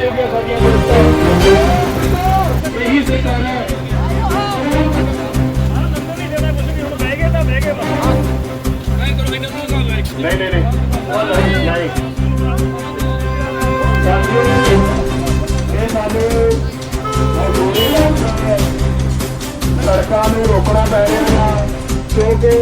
ਜਾਏਗੀ ਸਾਡੀਆਂ ਦੋਸਤਾਂ ਇਹੀ ਸਰਕਾਰ ਹੈ ਨਹੀਂ ਨਹੀਂ ਨਹੀਂ ਨਹੀਂ ਸਾਥੀਓ ਇਹ ਸਾਨੂੰ ਮਜ਼ਦੂਰੀ ਲਾਉਣਾ ਸੜਕਾਂ ਨੂੰ ਰੋਕਣਾ ਪੈ ਰਿਹਾ ਹੈ ਕਿਉਂਕਿ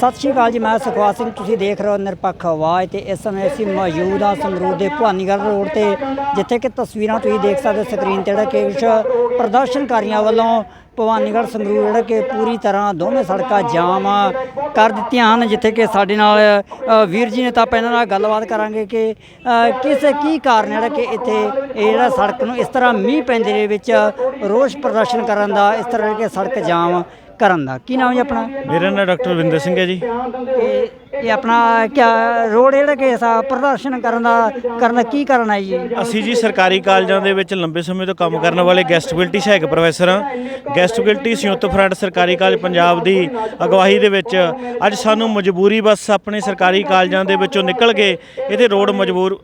ਸਤਿ ਸ਼੍ਰੀ ਅਕਾਲ ਜੀ, ਮੈਂ ਸੁਖਵਾਸ ਸਿੰਘ, ਤੁਸੀਂ ਦੇਖ ਰਹੇ ਹੋ ਨਿਰਪੱਖ ਆਵਾਜ਼ ਤੇ ਇਸ ਸਮੇਂ ਅਸੀਂ ਮੌਜੂਦ ਹਾਂ ਸੰਗਰੂਰ ਦੇ ਭਵਾਨੀਗੜ੍ਹ ਰੋਡ ਤੇ, ਜਿੱਥੇ ਕਿ ਤਸਵੀਰਾਂ ਤੁਸੀਂ ਦੇਖ ਸਕਦੇ ਹੋ ਸਕਰੀਨ ਤੇ ਜਿਹੜਾ ਕਿ ਕੁਛ ਪ੍ਰਦਰਸ਼ਨਕਾਰੀਆਂ ਵੱਲੋਂ ਭਵਾਨੀਗੜ੍ਹ ਸੰਗਰੂਰ ਜਿਹੜਾ ਕਿ ਪੂਰੀ ਤਰ੍ਹਾਂ ਦੋਵੇਂ ਸੜਕਾਂ ਜਾਮ ਕਰ ਦਿੱਤੀਆਂ ਹਨ, ਜਿੱਥੇ ਕਿ ਸਾਡੇ ਨਾਲ ਵੀਰ ਜੀ ਨੇ ਤਾਂ ਆਪਾਂ ਇਹਨਾਂ ਨਾਲ ਗੱਲਬਾਤ ਕਰਾਂਗੇ ਕਿ ਕਿਸ, ਕੀ ਕਾਰਨ ਜਿਹੜਾ ਕਿ ਇੱਥੇ ਇਹ ਜਿਹੜਾ ਸੜਕ ਨੂੰ ਇਸ ਤਰ੍ਹਾਂ ਮੀਂਹ ਪੈਂਦੇ ਦੇ ਵਿੱਚ ਰੋਸ ਪ੍ਰਦਰਸ਼ਨ ਕਰਨ ਦਾ, ਇਸ ਤਰ੍ਹਾਂ ਕਿ ਸੜਕ ਜਾਮ ਕਰਨ ਦਾ? ਕੀ ਨਾਮ ਜੀ ਆਪਣਾ? ਮੇਰਾ ਨਾਮ ਡਾਕਟਰ ਵਿੰਦਰ ਸਿੰਘ ਹੈ ਜੀ। ਇਹ ਇਹ ਆਪਣਾ ਕਿਆ ਰੋਡ ਜਿਹੜਾ ਕਿ ਸਾ ਪ੍ਰਦਰਸ਼ਨ ਕਰਨ ਦਾ ਕਰਨ ਦਾ ਕੀ ਕਾਰਨ ਹੈ ਜੀ? ਅਸੀਂ ਜੀ ਸਰਕਾਰੀ ਕਾਲਜਾਂ ਦੇ ਵਿੱਚ ਲੰਬੇ ਸਮੇਂ ਤੋਂ ਕੰਮ ਕਰਨ ਵਾਲੇ ਗੈਸਟ ਫੈਕਲਟੀ ਸਹਾਇਕ ਪ੍ਰੋਫੈਸਰ ਹਾਂ। ਗੈਸਟ ਫੈਕਲਟੀ ਸੰਯੁਕਤ ਫਰੰਟ ਸਰਕਾਰੀ ਕਾਲਜ ਪੰਜਾਬ ਦੀ ਅਗਵਾਈ ਦੇ ਵਿੱਚ ਅੱਜ ਸਾਨੂੰ ਮਜਬੂਰੀ ਬਸ ਆਪਣੇ ਸਰਕਾਰੀ ਕਾਲਜਾਂ ਦੇ ਵਿੱਚੋਂ ਨਿਕਲ ਕੇ ਇਹਦੇ ਰੋਡ ਮਜਬੂਰ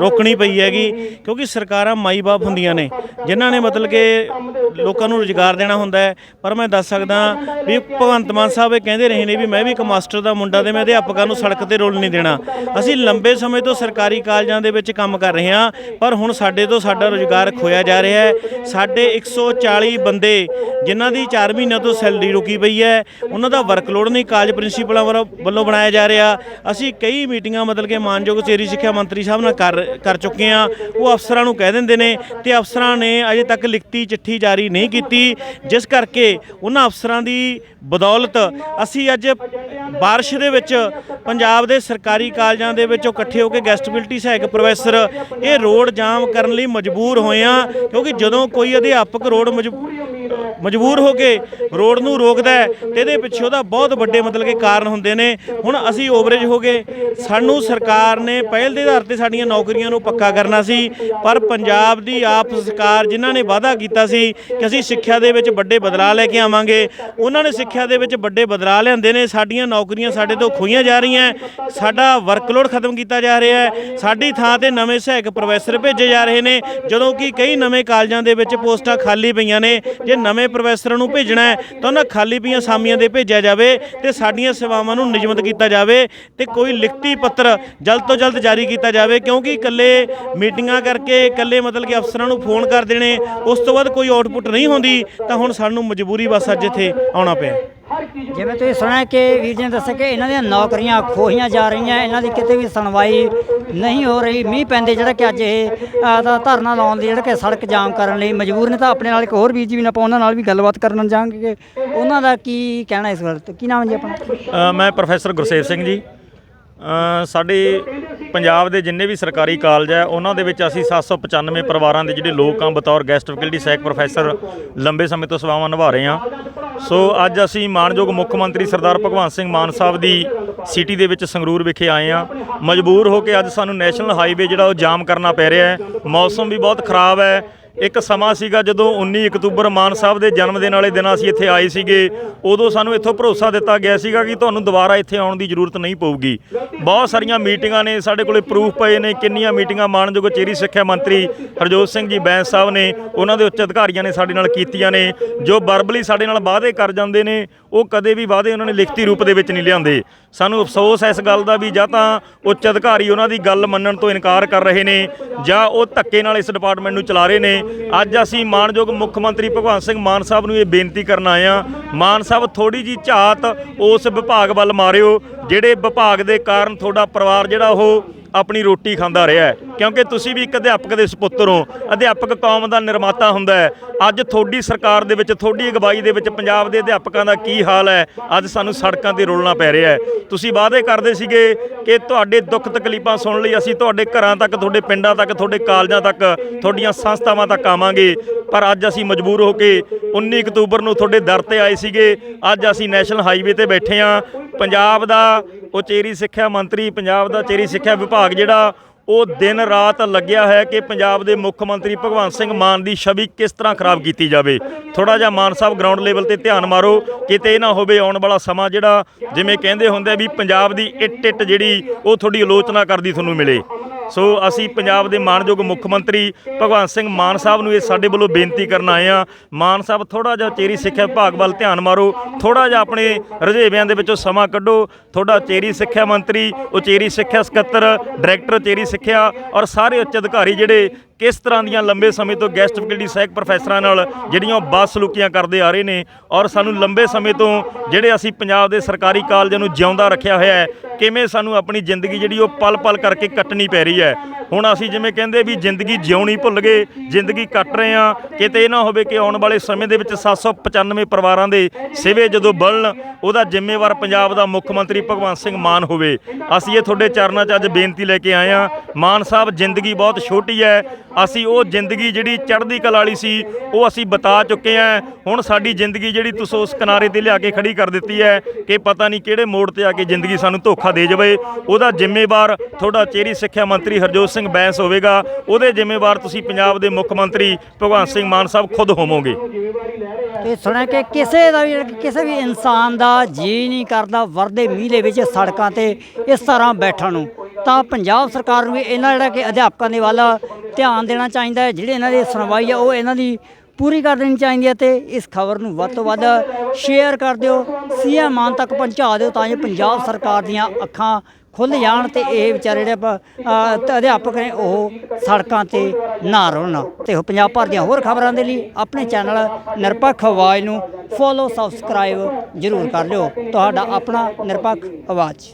ਰੋਕਣੀ ਪਈ ਹੈਗੀ ਕਿਉਂਕਿ ਸਰਕਾਰਾਂ ਮਾਈ ਬਾਪ ਹੁੰਦੀਆਂ ਨੇ, ਜਿਨ੍ਹਾਂ ਨੇ ਮਤਲਬ ਕਿ ਲੋਕਾਂ ਨੂੰ ਰੁਜ਼ਗਾਰ ਦੇਣਾ ਹੁੰਦਾ ਹੈ। ਪਰ ਮੈਂ ਦੱਸ ਸਕਦਾ ਵੀ ਭਗਵੰਤ ਮਾਨ ਸਾਹਿਬ ਇਹ ਕਹਿੰਦੇ ਰਹੇ ਨੇ ਵੀ ਮੈਂ ਵੀ ਇੱਕ ਮਾਸਟਰ ਦਾ ਮੁੰਡਾ ਤੇ ਮੈਂ ਅਧਿਆਪਕਾਂ ਨੂੰ ਸੜਕ ਤੇ ਰੋਲ ਨਹੀਂ ਦੇਣਾ। ਅਸੀਂ ਲੰਬੇ ਸਮੇਂ ਤੋਂ ਸਰਕਾਰੀ ਕਾਲਜਾਂ ਦੇ ਵਿੱਚ ਕੰਮ ਕਰ ਰਹੇ ਹਾਂ, ਪਰ ਹੁਣ ਸਾਡੇ ਤੋਂ ਸਾਡਾ ਰੁਜ਼ਗਾਰ ਖੋਇਆ ਜਾ ਰਿਹਾ ਹੈ। ਸਾਡੇ 140 ਬੰਦੇ ਜਿਨ੍ਹਾਂ ਦੀ 4 ਮਹੀਨਿਆਂ ਤੋਂ ਸੈਲਰੀ ਰੁਕੀ ਪਈ ਹੈ, ਉਹਨਾਂ ਦਾ ਵਰਕਲੋਡ ਨਹੀਂ ਕਾਲਜ ਪ੍ਰਿੰਸੀਪਲਾਂ ਵੱਲੋਂ ਵੱਲੋਂ ਬਣਾਇਆ ਜਾ ਰਿਹਾ। ਅਸੀਂ ਕਈ ਮੀਟਿੰਗਾਂ ਮਤਲਬ ਕਿ ਮਾਨਯੋਗ ਚੇਰੀ ਸਿੱਖਿਆ ਮੰਤਰੀ ਸਾਹਿਬ ਨਾਲ ਕਰ ਕਰ ਚੁੱਕੇ ਹਾਂ ਉਹ ਅਫਸਰਾਂ ਨੂੰ ਕਹਿ ਦਿੰਦੇ ਨੇ ਤੇ ਅਫਸਰਾਂ ਨੇ ਅਜੇ ਤੱਕ ਲਿਖਤੀ ਚਿੱਠੀ ਜਾਰੀ ਨਹੀਂ ਕੀਤੀ। ਜਿਸ ਕਰਕੇ ਉਹਨਾਂ ਅਫਸਰਾਂ ਦੀ ਬਦੌਲਤ ਅਸੀਂ ਅੱਜ ਬਾਰਿਸ਼ ਦੇ ਵਿੱਚ ਪੰਜਾਬ ਦੇ ਸਰਕਾਰੀ ਕਾਲਜਾਂ ਦੇ ਵਿੱਚੋਂ ਇਕੱਠੇ ਹੋ ਕੇ ਗੈਸਟ ਫੈਕਲਟੀ ਸਹਾਇਕ ਪ੍ਰੋਫੈਸਰ ਇਹ ਰੋਡ ਜਾਮ ਕਰਨ ਲਈ ਮਜਬੂਰ ਹੋਏ ਆ ਕਿਉਂਕਿ ਜਦੋਂ ਕੋਈ ਅਧਿਆਪਕ ਰੋਡ ਮਜਬੂਰ ਹੋ ਕੇ ਰੋਡ ਨੂੰ ਰੋਕਦਾ ਹੈ ਤੇ ਇਹਦੇ ਪਿੱਛੇ ਉਹਦਾ ਬਹੁਤ ਵੱਡੇ ਮਤਲਬ ਕਿ ਕਾਰਨ ਹੁੰਦੇ ਨੇ। ਹੁਣ ਅਸੀਂ ਓਵਰੇਜ ਹੋ ਗਏ। ਸਾਨੂੰ ਸਰਕਾਰ ਨੇ ਪਹਿਲ ਦੇ ਆਧਾਰ ਤੇ ਸਾਡੀਆਂ ਨੌਕਰੀਆਂ ਨੂੰ ਪੱਕਾ ਕਰਨਾ ਸੀ। ਪਰ ਪੰਜਾਬ ਦੀ ਆਪ ਸਰਕਾਰ ਜਿਨ੍ਹਾਂ ਨੇ ਵਾਅਦਾ ਕੀਤਾ ਸੀ ਕਿ ਅਸੀਂ ਸਿੱਖਿਆ ਦੇ ਵਿੱਚ ਵੱਡੇ ਬਦਲਾਅ ਲੈ ਕੇ ਆਵਾਂਗੇ, ਉਹਨਾਂ ਨੇ ਸਿੱਖਿਆ ਦੇ ਵਿੱਚ ਵੱਡੇ ਬਦਲਾਅ ਲਿਆਂਦੇ ਨੇ। ਸਾਡੀਆਂ ਨੌਕਰੀਆਂ ਸਾਡੇ ਤੋਂ ਖੋਈਆਂ ਜਾ ਰਹੀਆਂ ਸਾਡਾ ਵਰਕਲੋਡ ਖਤਮ ਕੀਤਾ ਜਾ ਰਿਹਾ ਹੈ। ਸਾਡੀ ਥਾਂ ਤੇ ਨਵੇਂ ਸਹਾਇਕ ਪ੍ਰੋਫੈਸਰ ਭੇਜੇ ਜਾ ਰਹੇ ਨੇ। ਜਦੋਂ ਕਿ ਕਈ ਨਵੇਂ ਕਾਲਜਾਂ ਦੇ ਵਿੱਚ ਪੋਸਟਾਂ ਖਾਲੀ ਪਈਆਂ ਨੇ। ਜੇ ਨਵੇਂ ਪ੍ਰੋਫੈਸਰਾਂ ਨੂੰ ਭੇਜਣਾ ਹੈ, ਤਾਂ ਉਹਨਾਂ ਖਾਲੀ ਪਈਆਂ ਸਾਮੀਆਂ ਦੇ ਭੇਜਿਆ ਜਾਵੇ ਤੇ ਸਾਡੀਆਂ ਸੇਵਾਵਾਂ ਨੂੰ ਨਿਯਮਤ ਕੀਤਾ ਜਾਵੇ ਤੇ ਕੋਈ ਲਿਖਤੀ ਪੱਤਰ ਜਲਦ ਤੋਂ ਜਲਦ ਜਾਰੀ ਕੀਤਾ ਜਾਵੇ, ਕਿਉਂਕਿ ਇਕੱਲੇ ਮੀਟਿੰਗਾਂ ਕਰਕੇ ਇਕੱਲੇ ਮਤਲਬ ਕਿ ਅਫਸਰਾਂ ਨੂੰ ਫੋਨ ਕਰ ਦੇਣੇ, ਉਸ ਤੋਂ ਬਾਅਦ ਕੋਈ ਆਊਟਪੁੱਟ ਨਹੀਂ ਹੁੰਦੀ, ਤਾਂ ਹੁਣ ਸਾਨੂੰ ਮਜਬੂਰੀ ਬਸ ਅੱਜ ਇੱਥੇ ਆਉਣਾ ਪਿਆ। ਜਿਵੇਂ ਤੁਸੀਂ ਸੁਣਿਆ ਕਿ ਵੀਰ ਜੀ ਨੇ ਦੱਸਿਆ ਕਿ ਇਹਨਾਂ ਦੀਆਂ ਨੌਕਰੀਆਂ ਖੋਹੀਆਂ ਜਾ ਰਹੀਆਂ ਇਹਨਾਂ ਦੀ ਕਿਤੇ ਵੀ ਸੁਣਵਾਈ ਨਹੀਂ ਹੋ ਰਹੀ ਮੀਂਹ ਪੈਂਦੇ ਜਿਹੜਾ ਕਿ ਅੱਜ ਇਹ ਅ, ਦਾ ਧਰਨਾ ਲਾਉਣ ਦੀ ਜਿਹੜਾ ਕਿ ਸੜਕ ਜਾਮ ਕਰਨ ਲਈ ਮਜਬੂਰ ਨੇ ਤਾਂ ਆਪਣੇ ਨਾਲ ਇੱਕ ਹੋਰ ਵੀਰ ਜੀ ਵੀ ਨੇ ਆਪਾਂ ਉਹਨਾਂ ਨਾਲ ਵੀ ਗੱਲਬਾਤ ਕਰਨ ਜਾਵਾਂਗੇ। ਕਿ ਉਹਨਾਂ ਦਾ ਕੀ ਕਹਿਣਾ ਇਸ ਗੱਲ ਤੇ? ਕੀ ਨਾਮ ਹੈ ਜੀ ਆਪਣਾ? ਅ, ਮੈਂ ਪ੍ਰੋਫੈਸਰ ਗੁਰਸੇਵ ਸਿੰਘ ਜੀ। ਅ, ਸਾਡੇ ਪੰਜਾਬ ਦੇ ਜਿੰਨੇ ਵੀ ਸਰਕਾਰੀ ਕਾਲਜ ਹੈ ਉਹਨਾਂ ਦੇ ਵਿੱਚ ਅਸੀਂ 795 ਪਰਿਵਾਰਾਂ ਦੇ ਜਿਹੜੇ ਲੋਕ ਆ ਬਤੌਰ ਗੈਸਟ ਫੈਕਲਟੀ ਸਹਾਇਕ ਪ੍ਰੋਫੈਸਰ ਲੰਬੇ ਸਮੇਂ ਤੋਂ ਸੇਵਾਵਾਂ ਨਿਭਾ ਰਹੇ ਹਾਂ। ਸੋ ਅੱਜ ਅਸੀਂ ਮਾਨਯੋਗ ਮੁੱਖ ਮੰਤਰੀ ਸਰਦਾਰ ਭਗਵੰਤ ਸਿੰਘ ਮਾਨ ਸਾਹਿਬ ਦੀ ਸਿਟੀ ਦੇ ਵਿੱਚ ਸੰਗਰੂਰ ਵਿਖੇ ਆਏ ਹਾਂ। ਮਜਬੂਰ ਹੋ ਕੇ ਅੱਜ ਸਾਨੂੰ ਨੈਸ਼ਨਲ ਹਾਈਵੇ ਜਿਹੜਾ ਉਹ ਜਾਮ ਕਰਨਾ ਪੈ ਰਿਹਾ ਹੈ। ਮੌਸਮ ਵੀ ਬਹੁਤ ਖਰਾਬ ਹੈ। ਇੱਕ ਸਮਾਂ ਸੀਗਾ ਜਦੋਂ 19 ਅਕਤੂਬਰ ਮਾਨ ਸਾਹਿਬ ਦੇ ਜਨਮ ਦਿਨ ਵਾਲੇ ਦਿਨ ਅਸੀਂ ਇੱਥੇ ਆਏ ਸੀਗੇ, ਉਦੋਂ ਸਾਨੂੰ ਇੱਥੋਂ ਭਰੋਸਾ ਦਿੱਤਾ ਗਿਆ ਸੀਗਾ ਕਿ ਤੁਹਾਨੂੰ ਦੁਬਾਰਾ ਇੱਥੇ ਆਉਣ ਦੀ ਜ਼ਰੂਰਤ ਨਹੀਂ ਪਊਗੀ। ਬਹੁਤ ਸਾਰੀਆਂ ਮੀਟਿੰਗਾਂ ਨੇ, ਸਾਡੇ ਕੋਲੇ ਪ੍ਰੂਫ ਪਏ ਨੇ, ਕਿੰਨੀਆਂ ਮੀਟਿੰਗਾਂ ਮਾਨਯੋਗ ਚੇਰੀ ਸਿੱਖਿਆ ਮੰਤਰੀ ਹਰਜੋਤ ਸਿੰਘ ਜੀ ਬੈਂਸ ਸਾਹਿਬ ਨੇ, ਉਹਨਾਂ ਦੇ ਉੱਚ ਅਧਿਕਾਰੀਆਂ ਨੇ ਸਾਡੇ ਨਾਲ ਕੀਤੀਆਂ ਨੇ, ਜੋ ਬਰਬਲੀ ਸਾਡੇ ਨਾਲ ਵਾਅਦੇ ਕਰ ਜਾਂਦੇ ਨੇ, ਉਹ ਕਦੇ ਵੀ ਵਾਅਦੇ ਉਹਨਾਂ ਨੇ ਲਿਖਤੀ ਰੂਪ ਦੇ ਵਿੱਚ ਨਹੀਂ ਲਿਆਂਦੇ। ਸਾਨੂੰ ਅਫਸੋਸ ਹੈ ਇਸ ਗੱਲ ਦਾ ਵੀ ਜਾਂ ਤਾਂ ਉੱਚ ਅਧਿਕਾਰੀ ਉਹਨਾਂ ਦੀ ਗੱਲ ਮੰਨਣ ਤੋਂ ਇਨਕਾਰ ਕਰ ਰਹੇ ਨੇ, ਜਾਂ ਉਹ ਧੱਕੇ ਨਾਲ ਇਸ ਡਿਪਾਰਟਮੈਂਟ ਨੂੰ ਚਲਾ ਰਹੇ ਨੇ ਅੱਜ ਅਸੀਂ ਮਾਨਯੋਗ ਮੁੱਖ ਮੰਤਰੀ ਭਗਵੰਤ ਸਿੰਘ ਮਾਨ ਸਾਹਿਬ ਨੂੰ ਇਹ ਬੇਨਤੀ ਕਰਨ ਆਏ ਆ ਮਾਨ ਸਾਹਿਬ ਥੋੜੀ ਜੀ ਝਾਤ ਉਸ ਵਿਭਾਗ ਵੱਲ ਮਾਰਿਓ, ਜਿਹੜੇ ਵਿਭਾਗ ਦੇ ਕਾਰਨ ਤੁਹਾਡਾ ਪਰਿਵਾਰ ਜਿਹੜਾ ਉਹ ਆਪਣੀ ਰੋਟੀ ਖਾਂਦਾ ਰਿਹਾ ਹੈ। ਕਿਉਂਕਿ ਤੁਸੀਂ ਵੀ ਇੱਕ ਅਧਿਆਪਕ ਦੇ ਸੁਪੁੱਤਰ ਹੋ। ਅਧਿਆਪਕ ਕੌਮ ਦਾ ਨਿਰਮਾਤਾ ਹੁੰਦਾ ਹੈ। ਅੱਜ ਤੁਹਾਡੀ ਸਰਕਾਰ ਦੇ ਵਿੱਚ, ਤੁਹਾਡੀ ਅਗਵਾਈ ਦੇ ਵਿੱਚ ਪੰਜਾਬ ਦੇ ਅਧਿਆਪਕਾਂ ਦਾ ਕੀ ਹਾਲ ਹੈ? ਅੱਜ ਸਾਨੂੰ ਸੜਕਾਂ ਤੇ ਰੋਲਣਾ ਪੈ ਰਿਹਾ ਹੈ। ਤੁਸੀਂ ਵਾਅਦੇ ਕਰਦੇ ਸੀਗੇ ਕਿ ਤੁਹਾਡੇ ਦੁੱਖ ਤਕਲੀਫਾਂ ਸੁਣ ਲਈ ਅਸੀਂ ਤੁਹਾਡੇ ਘਰਾਂ ਤੱਕ, ਤੁਹਾਡੇ ਪਿੰਡਾਂ ਤੱਕ, ਤੁਹਾਡੇ ਕਾਲਜਾਂ ਤੱਕ, ਤੁਹਾਡੀਆਂ ਸੰਸਥਾਵਾਂ ਤੱਕ ਆਵਾਂਗੇ। ਪਰ ਅੱਜ ਅਸੀਂ ਮਜਬੂਰ ਹੋ ਕੇ 19 ਅਕਤੂਬਰ ਨੂੰ ਤੁਹਾਡੇ ਦਰ ਤੇ ਆਏ ਸੀਗੇ। ਅੱਜ ਅਸੀਂ ਨੈਸ਼ਨਲ ਹਾਈਵੇ ਤੇ ਬੈਠੇ ਹਾਂ। ਪੰਜਾਬ ਦਾ ਉਚੇਰੀ ਸਿੱਖਿਆ ਮੰਤਰੀ ਪੰਜਾਬ ਦਾ ਚੇਰੀ ਸਿੱਖਿਆ ਵਿਭਾਗ ਜਿਹੜਾ, ਉਹ ਦਿਨ ਰਾਤ ਲੱਗਿਆ ਹੈ ਕਿ ਪੰਜਾਬ ਦੇ ਮੁੱਖ ਮੰਤਰੀ ਭਗਵੰਤ ਸਿੰਘ ਮਾਨ ਦੀ ਛਵੀ ਕਿਸ ਤਰ੍ਹਾਂ ਖਰਾਬ ਕੀਤੀ ਜਾਵੇ। ਥੋੜਾ ਜਿਹਾ ਮਾਨ ਸਾਹਿਬ ਗਰਾਊਂਡ ਲੈਵਲ ਤੇ ਧਿਆਨ ਮਾਰੋ, ਕਿਤੇ ਇਹ ਨਾ ਹੋਵੇ ਆਉਣ ਵਾਲਾ ਸਮਾਂ ਜਿਹੜਾ, ਜਿਵੇਂ ਕਹਿੰਦੇ ਹੁੰਦੇ ਵੀ ਪੰਜਾਬ ਦੀ ਇੱਟ ਇੱਟ ਜਿਹੜੀ, ਉਹ ਤੁਹਾਡੀ ਆਲੋਚਨਾ ਕਰਦੀ ਤੁਹਾਨੂੰ ਮਿਲੇ। ਸੋ ਅਸੀਂ ਪੰਜਾਬ ਦੇ ਮਾਨਯੋਗ ਮੁੱਖ ਮੰਤਰੀ ਭਗਵੰਤ ਸਿੰਘ ਮਾਨ ਸਾਹਿਬ ਨੂੰ ਇਹ ਸਾਡੇ ਵੱਲੋਂ ਬੇਨਤੀ ਕਰਨ ਆਏ ਆ ਮਾਨ ਸਾਹਿਬ ਥੋੜਾ ਜਿਹਾ ਚੇਰੀ ਸਿੱਖਿਆ ਵਿਭਾਗ ਵੱਲ ਧਿਆਨ ਮਾਰੋ। ਥੋੜਾ ਜਿਹਾ ਆਪਣੇ ਰੁਝੇਵਿਆਂ ਦੇ ਵਿੱਚੋਂ ਸਮਾਂ ਕੱਢੋ। ਤੁਹਾਡਾ ਚੇਰੀ ਸਿੱਖਿਆ ਮੰਤਰੀ ਉਚੇਰੀ ਸਿੱਖਿਆ ਸਕੱਤਰ, ਡਾਇਰੈਕਟਰ ਚੇਰੀ ਸਿੱਖਿਆ ਔਰ ਸਾਰੇ ਉੱਚ ਅਧਿਕਾਰੀ ਜਿਹੜੇ ਕਿਸ ਤਰ੍ਹਾਂ ਦੀਆਂ ਲੰਬੇ ਸਮੇਂ ਤੋਂ ਗੈਸਟ ਫੈਕਲਟੀ ਸਹਿਕ ਪ੍ਰੋਫੈਸਰਾਂ ਨਾਲ ਜਿਹੜੀਆਂ ਉਹ ਬੱਸ ਬਦਸਲੂਕੀਆਂ ਕਰਦੇ ਆ ਰਹੇ ਨੇ ਔਰ ਸਾਨੂੰ ਲੰਬੇ ਸਮੇਂ ਤੋਂ ਜਿਹੜੇ ਅਸੀਂ ਪੰਜਾਬ ਦੇ ਸਰਕਾਰੀ ਕਾਲਜਾਂ ਨੂੰ ਜਿਉਂਦਾ ਰੱਖਿਆ ਹੋਇਆ ਹੈ, ਕਿਵੇਂ ਸਾਨੂੰ ਆਪਣੀ ਜ਼ਿੰਦਗੀ ਜਿਹੜੀ ਉਹ ਪਲ-ਪਲ ਕਰਕੇ ਕੱਟਣੀ ਪੈ ਰਹੀ ਹੈ। ਹੁਣ ਅਸੀਂ ਜਿਵੇਂ ਕਹਿੰਦੇ ਵੀ ਜ਼ਿੰਦਗੀ ਜਿਉਣੀ ਭੁੱਲ ਗਏ, ਜ਼ਿੰਦਗੀ ਕੱਟ ਰਹੇ ਆ ਕਿਤੇ ਇਹ ਨਾ ਹੋਵੇ ਕਿ ਆਉਣ ਵਾਲੇ ਸਮੇਂ ਦੇ ਵਿੱਚ 795 ਪਰਿਵਾਰਾਂ ਦੇ ਸਿਵੇ ਜਦੋਂ ਬਲਣ, ਉਹਦਾ ਜ਼ਿੰਮੇਵਾਰ ਪੰਜਾਬ ਦਾ ਮੁੱਖ ਮੰਤਰੀ ਭਗਵੰਤ ਸਿੰਘ ਮਾਨ ਹੋਵੇ। ਅਸੀਂ ਇਹ ਤੁਹਾਡੇ ਚਰਨਾਂ 'ਚ ਅੱਜ ਬੇਨਤੀ ਲੈ ਕੇ ਆਏ ਆ ਮਾਨ ਸਾਹਿਬ, ਜ਼ਿੰਦਗੀ ਬਹੁਤ ਛੋਟੀ ਹੈ। ਅਸੀਂ ਉਹ ਜ਼ਿੰਦਗੀ ਜਿਹੜੀ ਚੜ੍ਹਦੀ ਕਲਾ ਵਾਲੀ ਸੀ, ਉਹ ਅਸੀਂ ਬਤਾ ਚੁੱਕੇ ਹਾਂ। ਹੁਣ ਸਾਡੀ ਜ਼ਿੰਦਗੀ ਜਿਹੜੀ ਤੁਸੀਂ ਉਸ ਕਿਨਾਰੇ ਤੇ ਲਿਆ ਕੇ ਖੜੀ ਕਰ ਦਿੱਤੀ ਹੈ ਕਿ ਪਤਾ ਨਹੀਂ ਕਿਹੜੇ ਮੋੜ ਤੇ ਆ ਕੇ ਜ਼ਿੰਦਗੀ ਸਾਨੂੰ ਧੋਖਾ ਦੇ ਜਾਵੇ। ਉਹਦਾ ਜ਼ਿੰਮੇਵਾਰ ਤੁਹਾਡਾ ਚੇਰੀ ਸਿੱਖਿਆ ਮੰਤਰੀ ਹਰਜੋਤ ਸਿੰਘ ਬੈਂਸ ਹੋਵੇਗਾ। ਉਹਦੇ ਜ਼ਿੰਮੇਵਾਰ ਤੁਸੀਂ ਪੰਜਾਬ ਦੇ ਮੁੱਖ ਮੰਤਰੀ ਭਗਵੰਤ ਸਿੰਘ ਮਾਨ ਸਾਹਿਬ ਖੁਦ ਹੋਵੋਗੇ। ਤੇ ਸੁਣਿਆ ਕਿ ਕਿਸੇ ਦਾ ਵੀ, ਕਿਸੇ ਵੀ ਇਨਸਾਨ ਦਾ ਜੀ ਨਹੀਂ ਕਰਦਾ ਵਰਦੇ ਮੀਂਹ ਦੇ ਵਿੱਚ ਸੜਕਾਂ ਤੇ ਇਸ ਤਰ੍ਹਾਂ ਬੈਠਣ ਨੂੰ। ਤਾਂ ਪੰਜਾਬ ਸਰਕਾਰ ਨੂੰ ਵੀ ਇਹਨਾਂ ਜਿਹੜਾ ਕਿ ਅਧਿਆਪਕਾਂ ਦੇ ਵੱਲ ਧਿਆਨ ਦੇਣਾ ਚਾਹੀਦਾ ਹੈ, ਜਿਹੜੇ ਇਹਨਾਂ ਦੀ ਸੁਣਵਾਈ ਆ, ਉਹ ਇਹਨਾਂ ਦੀ ਪੂਰੀ ਕਰ ਦੇਣੀ ਚਾਹੀਦੀ ਹੈ ਤੇ ਇਸ ਖਬਰ ਨੂੰ ਵੱਧ ਤੋਂ ਵੱਧ ਸ਼ੇਅਰ ਕਰ ਦਿਓ, ਸੀਐਮ ਮਾਨ ਤੱਕ ਪਹੁੰਚਾ ਦਿਓ ਤਾਂ ਜੋ ਪੰਜਾਬ ਸਰਕਾਰ ਦੀਆਂ ਅੱਖਾਂ ਖੁੱਲ ਜਾਣ ਤੇ ਇਹ ਵਿਚਾਰੇ ਜਿਹੜੇ ਪ- ਅਧਿਆਪਕ ਨੇ ਉਹ ਸੜਕਾਂ ਤੇ ਨਾ ਰੁਲਣ ਤੇ ਉਹ ਪੰਜਾਬ ਭਰ ਦੀਆਂ ਹੋਰ ਖਬਰਾਂ ਦੇ ਲਈ ਆਪਣੇ ਚੈਨਲ ਨਿਰਪੱਖ ਆਵਾਜ਼ ਨੂੰ ਫੋਲੋ ਸਬਸਕ੍ਰਾਈਬ ਜ਼ਰੂਰ ਕਰ ਲਿਓ। ਤੁਹਾਡਾ ਆਪਣਾ ਨਿਰਪੱਖ ਆਵਾਜ਼।